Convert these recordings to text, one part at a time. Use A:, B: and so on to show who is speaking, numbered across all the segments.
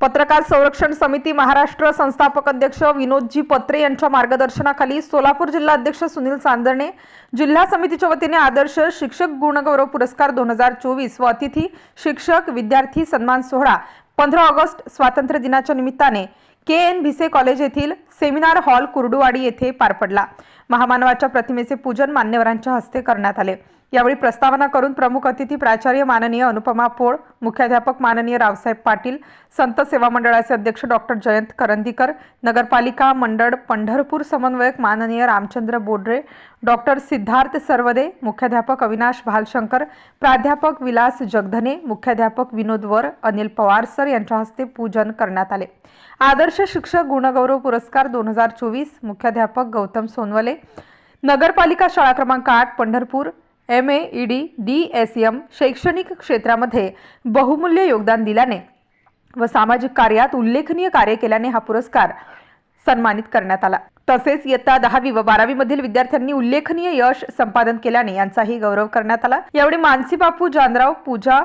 A: पत्रकार संरक्षण समिती महाराष्ट्र संस्थापक अध्यक्ष विनोदजी पत्रे यांच्या मार्गदर्शनाखाली सोलापूर जिल्हा अध्यक्ष सुनील चांदणे जिल्हा समितीच्या वतीने आदर्श शिक्षक गुणगौरव पुरस्कार दोन हजार चोवीस व अतिथी शिक्षक विद्यार्थी सन्मान सोहळा पंधरा ऑगस्ट स्वातंत्र्य दिनाच्या निमित्ताने के एन भिसे कॉलेज येथील सेमिनार हॉल कुर्डुवाडी येथे पार पडला. महामानवाच्या प्रतिमेचे पूजन मान्यवरांच्या हस्ते करण्यात आले. यावेळी प्रस्तावना करून प्रमुख अतिथी प्राचार्य माननीय अनुपमा पोळ मुख्याध्यापक माननीय रावसाहेब पाटील संत सेवा मंडळाचे अध्यक्ष डॉक्टर जयंत करंदीकर नगरपालिका मंडळ पंढरपूर समन्वयक माननीय रामचंद्र बोडरे डॉक्टर सिद्धार्थ सर्वदे मुख्याध्यापक अविनाश भालशंकर प्राध्यापक विलास जगधने मुख्याध्यापक विनोद वर अनिल पवार सर यांच्या हस्ते पूजन करण्यात आले. आदर्श शिक्षक गुणगौरव पुरस्कार दोन हजार चोवीस मुख्याध्यापक गौतम सोनवले नगरपालिका शाळा क्रमांक आठ Pandharpur M A ED D S M शैक्षणिक क्षेत्रामध्ये बहुमूल्य योगदान दिल्याने व सामाजिक कार्यात उल्लेखनीय कार्य केल्याने हा पुरस्कार सन्मानित करण्यात आला. तसेच इयत्ता दहावी व बारावी मधील विद्यार्थ्यांनी उल्लेखनीय यश संपादन केल्याने यांचाही गौरव करण्यात आला. यावेळी मानसी बापू जानराव पूजा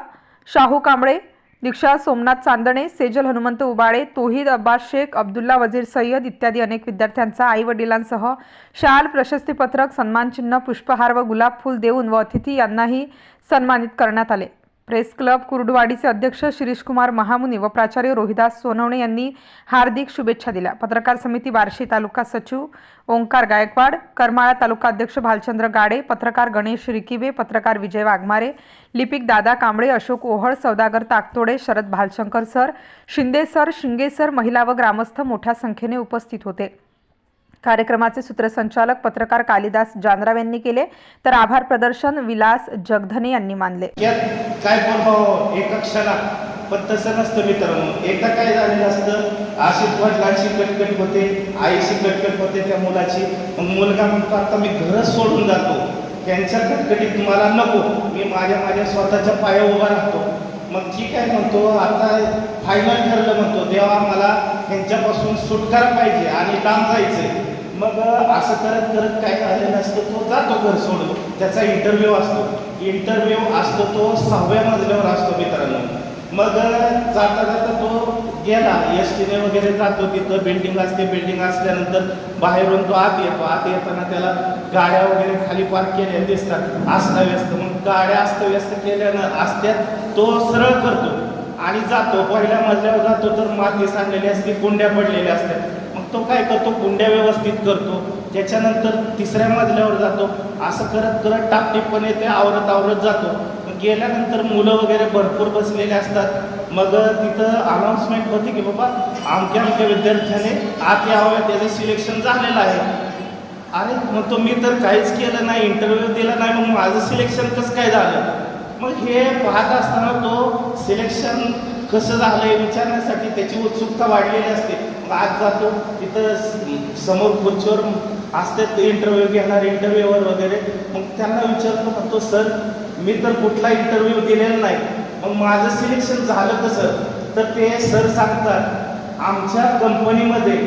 A: शाहू कांबळे दीक्षा सोमनाथ चांदणे सेजल हनुमंत उबाळे तोहीद अब्बास शेख अब्दुल्ला वजीर सय्यद इत्यादी अनेक विद्यार्थ्यांचा आई वडिलांसह शाल प्रशस्तीपत्रक सन्मानचिन्ह पुष्पहार व गुलाब फूल देऊन व अतिथी यांनाही सन्मानित करण्यात आले. प्रेस क्लब कुर्डवाडीचे अध्यक्ष शिरीषकुमार महामुनी व प्राचार्य रोहिदास सोनवणे यांनी हार्दिक शुभेच्छा दिल्या. पत्रकार समिती बार्शी तालुका सचिव ओंकार गायकवाड करमाळा तालुका अध्यक्ष भालचंद्र गाडे पत्रकार गणेश रिकिबे पत्रकार विजय वाघमारे लिपिक Dada Kamble Ashok Ohal Saudagar Taktode Sharad Bhalshankar sir Shinde sir Shinge sir महिला व ग्रामस्थ मोठ्या संख्येने उपस्थित होते. कार्यक्रमाचे सूत्रसंचालक पत्रकार कालिदास जानराव यांनी केले. तर आभार प्रदर्शन विलास जगधने यांनी मानले.
B: काय पण एका क्षणात. पण तसं नसतं मित्रांनो. एकदा काय झालेलं असतं अशी वडिलांची कटकट होते आईशी कटकट होते त्या मुलाची. मग मुलगा म्हणतो आता मी घरच सोडून जातो. त्यांच्या कटकटीत मला नको. मी माझ्या माझ्या स्वतःच्या पाया उभा राहतो. मग ठीक आहे म्हणतो आता फायनल ठरलं म्हणतो. देवा मला त्यांच्यापासून सुटकारा पाहिजे आणि लांब जायचंय. मग असं करत करत काय झालेलं असतं तो जातो घर सोडून. त्याचा इंटरव्ह्यू असतो. इंटरव्ह्यू असतो तो सहाव्या मजल्यावर असतो मित्रांनो. मग जाता जाता तो गेला एस टीने वगैरे जातो तिथं. बिल्डिंग असते बिल्डिंग असल्यानंतर बाहेरून तो आत येतो. आत येताना त्याला गाड्या वगैरे खाली पार्क केल्या दिसतात. अस्ताव्यस्त. मग गाड्या अस्तव्यस्त केल्यानं असत्यात तो सरळ करतो आणि जातो. पहिल्या मजल्यावर जातो तर माती सांडलेली असते कुंड्या पडलेल्या असतात. तो काय करतो? कुंड्या व्यवस्थित करतो. त्याच्यानंतर तिसऱ्या मजल्यावर जातो. असं करत करत टापटीपणे ते आवरत आवरत जातो. मग गेल्यानंतर मुलं वगैरे भरपूर बसलेले असतात. मग तिथं अनाऊन्समेंट होते की बाबा आमच्या आमच्या विद्यार्थ्याने आत यावं त्याचं सिलेक्शन झालेलं आहे. अरे मग तो मी तर काहीच केलं नाही इंटरव्ह्यू दिला नाही मग माझं सिलेक्शन कसं काय झालं? मग हे पाहत असताना तो सिलेक्शन कसं झालं विचारण्यासाठी त्याची उत्सुकता वाढलेली असते. मग आज जातो तिथं समोर खुर्चीवर असतात इंटरव्ह्यू घेणार इंटरव्ह्यूवर वगैरे. मग त्यांना विचारतो म्हणतो सर मी तर कुठला इंटरव्ह्यू दिलेला नाही. मग माझं सिलेक्शन झालं कसं तर ते सर सांगतात आमच्या कंपनीमध्ये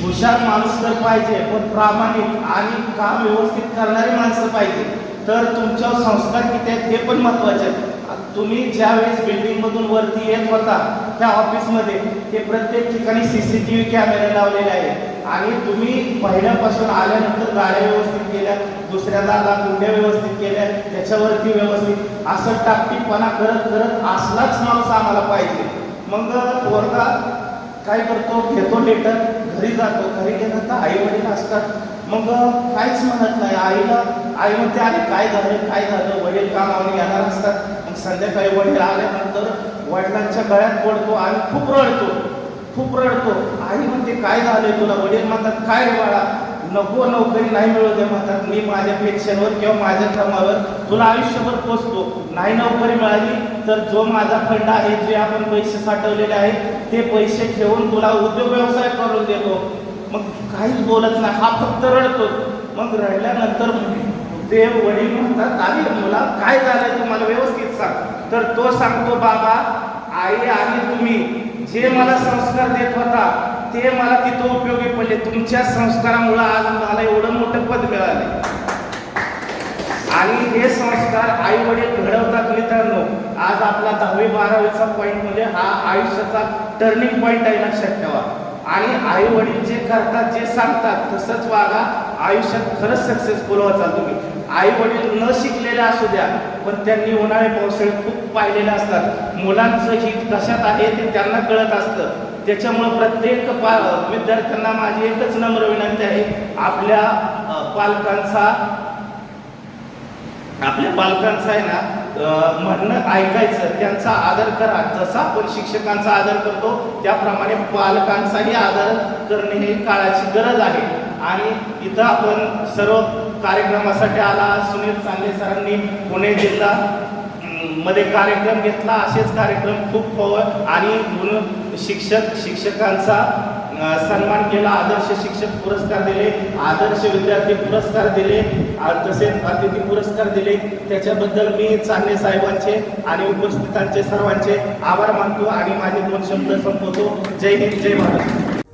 B: हुशार माणूस तर पाहिजे पण प्रामाणिक आणि काम व्यवस्थित करणारी माणसं पाहिजे. तर तुमच्यावर संस्कार किती आहेत हे पण महत्त्वाचे आहेत. तुम्ही ज्यावेळेस बिल्डिंगमधून वरती येत होता त्या ऑफिसमध्ये ते प्रत्येक ठिकाणी सी सी टी व्ही कॅमेरे लावलेले आहेत. आणि तुम्ही पहिल्यापासून आल्यानंतर गाड्या व्यवस्थित केल्या दुसऱ्याला कुंड्या व्यवस्थित केल्या त्याच्यावरती व्यवस्थित. असं टापटीपणा करत करत असलाच माणूस आम्हाला पाहिजे. मग वर्गा काय करतो? घेतो लेटर घरी जातो. घरी गेल्यानंतर आई वडील असतात. मग काहीच म्हणत नाही. आईला आई म्हणते अरे काय झालं? काय झालं? वडील कामावर येणार असतात. संध्याकाळी वडील आल्यानंतर वडिलांच्या गळ्यात पडतो आणि खूप रडतो. खूप रडतो. आई म्हणते काय झालंय तुला? वडील म्हणतात काय बाळा नको नोकरी नाही मिळू दे म्हणतात. मी माझ्या पेन्शनवर किंवा माझ्या कामावर तुला आयुष्यभर पोचतो. नाही नोकरी मिळाली तर जो माझा फंड आहे जे आपण पैसे साठवलेले आहेत ते पैसे ठेवून तुला उद्योग व्यवसाय करून देतो. मग काहीच बोलत नाही. हा फक्त रडतो. मग रडल्यानंतर ते वडील म्हणतात. अरे मुला काय झालंय तुम्हाला व्यवस्थित सांग. तर तो सांगतो बाबा आई आणि तुम्ही जे मला संस्कार देत होता ते मला तिथं उपयोगी पडले. तुमच्या संस्कारामुळे आज मला एवढं मोठं पद मिळाले आणि हे संस्कार आई वडील घडवतात मित्रांनो. आज आपला दहावी बारावीचा पॉईंट म्हणजे हा आयुष्याचा टर्निंग पॉईंट आहे लक्षात ठेवा. आणि आई वडील जे करतात जे सांगतात तसंच वागा. आयुष्यात खरंच सक्सेसफुल व्हाचा तुम्ही. आई वडील न शिकलेल्या असू द्या पण त्यांनी उन्हाळे पावसाळे खूप पाहिलेले असतात. मुलांचं हित कशात आहे ते त्यांना कळत असतं. त्याच्यामुळं प्रत्येक पा विद्यार्थ्यांना माझी एकच नम्र विनंती आहे. आपल्या पालकांचा आपल्या पालकांचं आहे ना म्हणणं ऐकायचं त्यांचा आदर करा. जसा आपण शिक्षकांचा आदर करतो त्याप्रमाणे पालकांचाही आदर करणे ही काळाची गरज आहे. आणि इथं आपण सर्व कार्यक्रमासाठी आला. सुनील चांगले सरांनी पुणे जिल्हा मध्ये कार्यक्रम घेतला. असेच कार्यक्रम खूप व्हावं आणि म्हणून शिक्षक शिक्षकांचा सन्मान केला. आदर्श शिक्षक पुरस्कार दिले. आदर्श विद्यार्थी पुरस्कार दिले. तसेच अतिथी पुरस्कार दिले. त्याच्याबद्दल मी चांगले साहेबांचे आणि उपस्थितांचे सर्वांचे आभार मानतो आणि माझे दोन शब्द संपवतो. जय हिंद जय महाराष्ट्र.